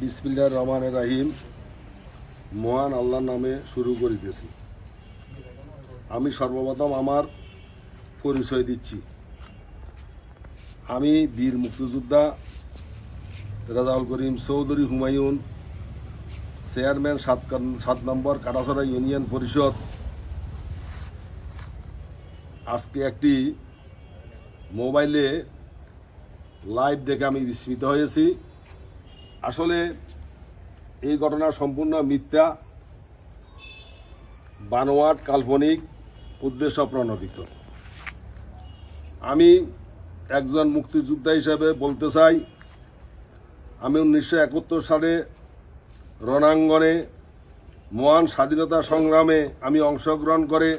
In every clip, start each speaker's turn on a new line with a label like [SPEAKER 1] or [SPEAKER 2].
[SPEAKER 1] বিসমিল্লাহ রহমান রাহিম। মহান আল্লাহর নামে শুরু করিতেছি। আমি সর্বপ্রথম আমার পরিচয় দিচ্ছি। আমি বীর মুক্তিযোদ্ধা রাজাউল করিম চৌধুরী হুমায়ুন, চেয়ারম্যান সাত সাত নম্বর কাটাছড়া ইউনিয়ন পরিষদ। আজকে একটি মোবাইলে লাইভ দেখে আমি বিস্মিত হয়েছি। আসলে এই ঘটনা সম্পূর্ণ মিথ্যা, বানোয়াট, কাল্পনিক, উদ্দেশ্য প্রণোদিত। আমি একজন মুক্তিযোদ্ধা হিসেবে বলতে চাই, আমি উনিশশো একাত্তর সালে রণাঙ্গনে মহান স্বাধীনতা সংগ্রামে আমি অংশগ্রহণ করে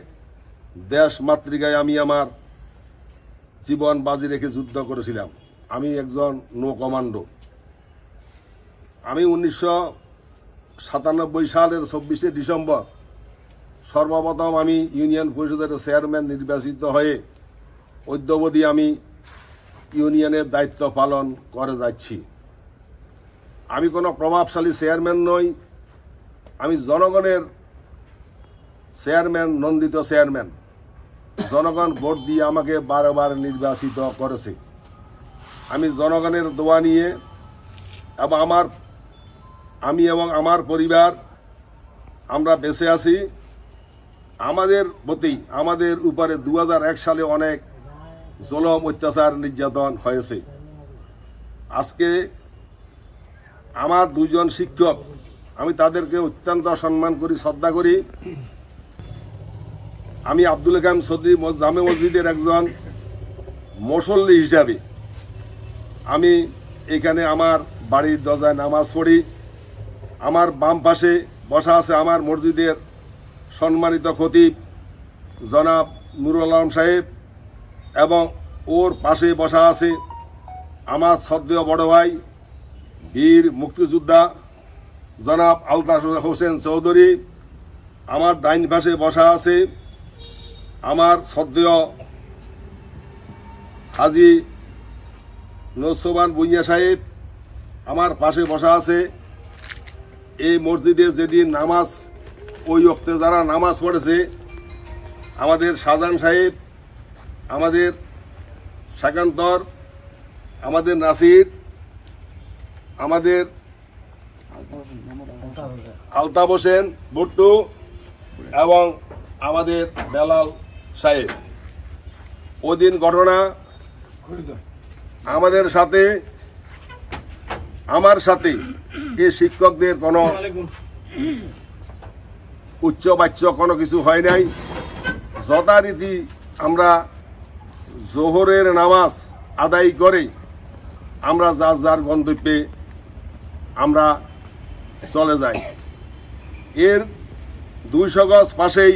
[SPEAKER 1] দেশ মাতৃকায় আমি আমার জীবন বাজি রেখে যুদ্ধ করেছিলাম। আমি একজন নো কমান্ডো। আমি উনিশশো সাতানব্বই সালের চব্বিশে ডিসেম্বর সর্বপ্রথম আমি ইউনিয়ন পরিষদের চেয়ারম্যান নির্বাচিত হয়ে অদ্যবধি আমি ইউনিয়নের দায়িত্ব পালন করে যাচ্ছি। আমি কোনো প্রভাবশালী চেয়ারম্যান নই। আমি জনগণের চেয়ারম্যান, নন্দিত চেয়ারম্যান। জনগণ ভোট দিয়ে আমাকে বারবার নির্বাচিত করেছে। আমি জনগণের দোয়া নিয়ে এবং আমার আমি এবং আমার পরিবার আমরা বেঁচে আছি। আমাদের প্রতি, আমাদের উপরে দু হাজার এক সালে অনেক জলম, অত্যাচার, নির্যাতন হয়েছে। আজকে আমার দুজন শিক্ষক, আমি তাদেরকে অত্যন্ত সম্মান করি, শ্রদ্ধা করি। আমি আব্দুল কালাম সদ্রি জামে মসজিদের একজন মুসল্লি হিসাবে আমি এখানে আমার বাড়ির দরজায় নামাজ পড়ি। আমার বাম পাশে বসা আছে আমার মসজিদের সম্মানিত খতিব জনাব নুরুল আলম সাহেব এবং ওর পাশে বসা আছে আমার শ্রদ্ধেয় বড় ভাই বীর মুক্তিযোদ্ধা জনাব আলতাফ হোসেন চৌধুরী। আমার ডাইন পাশে বসা আছে আমার শ্রদ্ধেয় হাজি নসবান বুইয়া সাহেব। আমার পাশে বসা আছে এই মসজিদে যেদিন নামাজ, ওই অক্তে যারা নামাজ পড়েছে, আমাদের শাহজাহান সাহেব, আমাদের শাকান্তর, আমাদের নাসির, আমাদের আলতাফ হোসেন, ভুট্টু এবং আমাদের বেলাল সাহেব। ওদিন ঘটনা আমাদের সাথে, আমার সাথে এই শিক্ষকদের কোনো উচ্চ বাচ্য কোনো কিছু হয় নাই। যথারীতি আমরা জোহরের নামাজ আদায় করে আমরা যার যার গন্তব্যে আমরা চলে যাই। এর দুইশো গজ পাশেই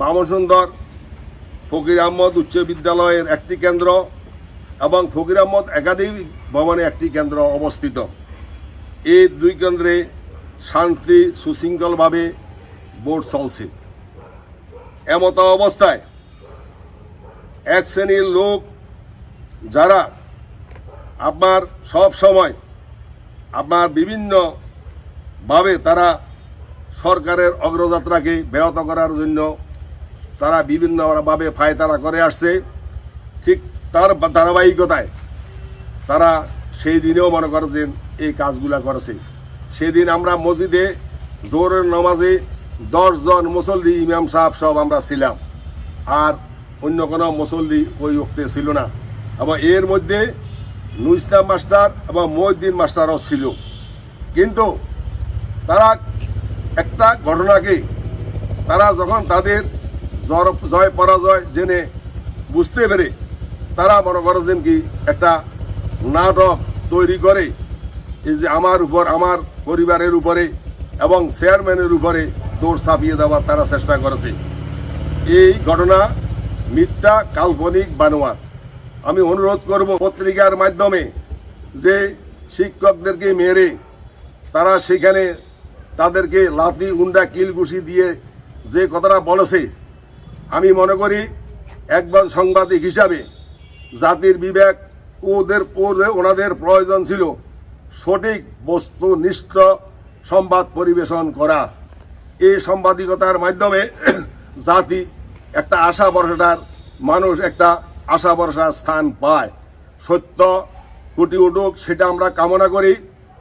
[SPEAKER 1] বামসুন্দর ফকির আহমদ উচ্চ বিদ্যালয়ের একটি কেন্দ্র এবং ফকির আহমদ একাডেমিক ভবনে একটি কেন্দ্র অবস্থিত। এই দুই কেন্দ্রে শান্তি সুশৃঙ্খলভাবে বোর্ড চলছে। এমত অবস্থায় এক শ্রেণির লোক যারা আপনার সব সময় আপনার বিভিন্ন ভাবে তারা সরকারের অগ্রযাত্রাকে ব্যাহত করার জন্য তারা বিভিন্নভাবে ফায়তারা করে আসছে। ঠিক তার ধারাবাহিকতায় তারা সেই দিনেও মনে করেছেন এই কাজগুলা করেছে। সেদিন আমরা মসজিদে জোরের নামাজে দশজন মুসল্লি ইমাম সাহেব সব আমরা ছিলাম। আর অন্য কোনো মুসল্লি ওই ওক্তে ছিল না। এবং এর মধ্যে নুইসলাম মাস্টার এবং মহিদ্দিন মাস্টারও ছিল। কিন্তু তারা একটা ঘটনাকে তারা যখন তাদের জয় পরাজয় জেনে বুঝতে পেরে, তারা মনে করেছেন কি একটা নাটক তৈরি করে এই যে আমার উপর, আমার পরিবারের উপরে এবং চেয়ারম্যানের উপরে দৌড় চাপিয়ে দেওয়ার তারা চেষ্টা করেছে। এই ঘটনা মিথ্যা, কাল্পনিক বানোয়ার আমি অনুরোধ করব পত্রিকার মাধ্যমে যে শিক্ষকদেরকে মেরে তারা সেখানে তাদেরকে লাথি, উন্ডা, কিলঘুষি দিয়ে যে কথাটা বলেছে, আমি মনে করি একজন সাংবাদিক হিসাবে জাতির বিবেক ওদের ওদের, ওনাদের প্রয়োজন ছিল। সঠিক বস্তুনিষ্ঠ সংবাদ পরিবেশন করা। এই সাংবাদিকতার মাধ্যমে জাতি একটা আশা ভরসাটার মানুষ একটা আশা ভরসার স্থান পায়। সত্য ফুটি উঠুক, সেটা আমরা কামনা করি,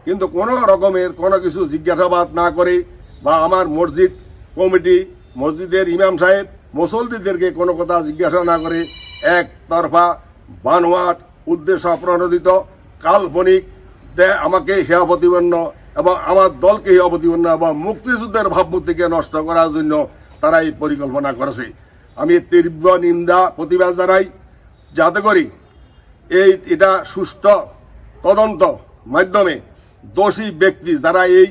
[SPEAKER 1] কিন্তু কোনো রকমের কোনো কিছু জিজ্ঞাসাবাদ না করে বা আমার মসজিদ কমিটি, মসজিদের ইমাম সাহেব, মুসল্লিদেরকে কোনো কথা জিজ্ঞাসা না করে, একতরফা বানোয়াট উদ্দেশ্য প্রণোদিত, কাল্পনিক আমাকে হেয় প্রতিপন্ন এবং আমার দলকে হেয় প্রতিপন্ন এবং মুক্তিযুদ্ধের ভাবমূর্তিকে নষ্ট করার জন্য তারা এই পরিকল্পনা করেছে। আমি তীব্র নিন্দা, প্রতিবাদ জানাই। যাতে করি এই, এটা সুষ্ঠু তদন্ত মাধ্যমে দোষী ব্যক্তি যারা এই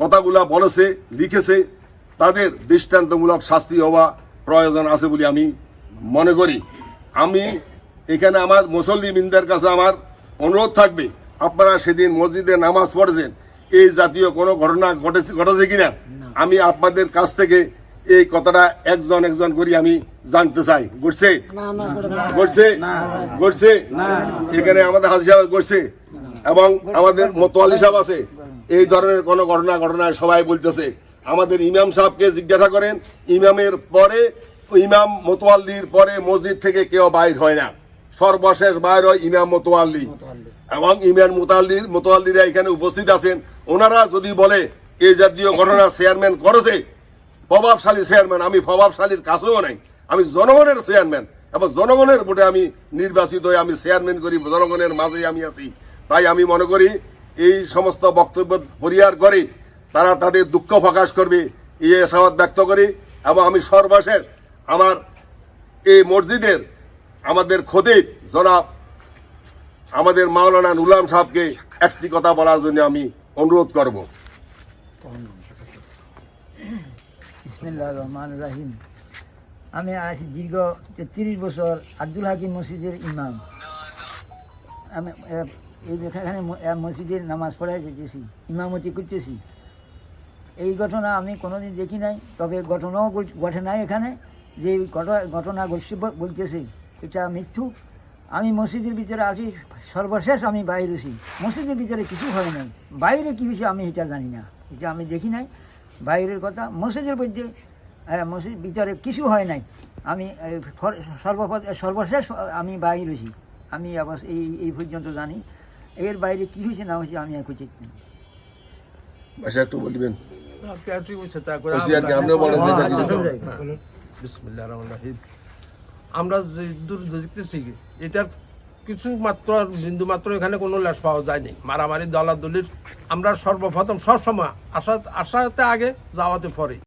[SPEAKER 1] কথাগুলা বলেছে, লিখেছে, তাদের দৃষ্টান্তমূলক শাস্তি হওয়া প্রয়োজন আছে বলে আমি মনে করি। আমি এখানে আমার মুসল্লি মিনদের কাছে আমার অনুরোধ থাকবে আপনারা সেদিন মসজিদে নামাজ পড়েছেন এই জাতীয় কোনো ঘটনা ঘটেছে ঘটেছে কিনা? আমি আপনাদের কাছ থেকে এই কথাটা একজন একজন করে আমি জানতে চাই। ঘটছে? ঘটছে? ঘটছে? এখানে আমাদের হাজি সাহেব ঘটছে? এবং আমাদের মতোয়ালি সাহেব আছে। এই ধরনের কোন ঘটনা ঘটনায় সবাই বলতেছে। আমাদের ইমাম সাহেবকে জিজ্ঞাসা করেন ইমামের পরে ইমাম মোতোয়াল্লির পরে মসজিদ থেকে কেউ বাইর হয় না। সর্বশেষ বাইর ইমাম মোতোয়াল্লি এবং ইমাম মোতাল্লির মোতোয়াল্লিরা এখানে উপস্থিত আছেন। ওনারা যদি বলে এই জাতীয় ঘটনা চেয়ারম্যান করেছে, প্রভাবশালী চেয়ারম্যান, আমি প্রভাবশালীর কাছেও নাই, আমি জনগণের চেয়ারম্যান, এবং জনগণের ভোটে আমি নির্বাচিত হয়ে আমি চেয়ারম্যান করি, জনগণের মাঝে আমি আছি। তাই আমি মনে করি, এই সমস্ত বক্তব্য পরিহার করে তারা তাদের দুঃখ প্রকাশ করবে, এই আশাবাদ ব্যক্ত করি। এবং আমি সর্বশেষ আমার এই মসজিদের আমাদের খতিব জনাব, আমাদের মাওলানা নুলাম সাহেবকে একটি কথা বলার জন্য আমি অনুরোধ করব।
[SPEAKER 2] আমি আছি দীর্ঘ তেত্রিশ বছর আব্দুল হাকিম মসজিদের ইমাম। আমি এই এখানে মসজিদের নামাজ পড়াই যেতেছি, ইমামতি করতেছি। এই ঘটনা আমি কোনোদিন দেখি নাই, তবে ঘটনাও ঘটে নাই এখানে। যে ঘটনা ঘটনা বলতেছে এটা মৃত্যু। আমি মসজিদের ভিতরে আছি সর্বশেষ আমি বাইরে আছি। মসজিদের ভিতরে কিছু হয় নাই। বাইরে কি হয়েছে আমি এটা জানি না। এটা আমি দেখি নাই। বাইরের কথা মসজিদের মধ্যে মসজিদ ভিতরে কিছু হয় নাই। আমি সর্বপ্র সর্বশেষ আমি বাইরে আছি। আমি আবার এই এই পর্যন্ত জানি। এর বাইরে কি হয়েছে না হয়েছে আমি এখন ঠিক নেই।
[SPEAKER 1] ভাষা একটু বলবেন?
[SPEAKER 2] হ্যাঁ। হ্যাঁ,
[SPEAKER 3] বিসমিল্লাহ রহমান রাহিম। আমরা যে দূর দেখতেছি, এটার কিছু মাত্র বিন্দু মাত্র এখানে কোনো লেশ পাওয়া যায়নি। মারামারি, দলাদলির আমরা সর্বপ্রথম সবসময় আসা আশাতে আগে যাওয়াতে পরে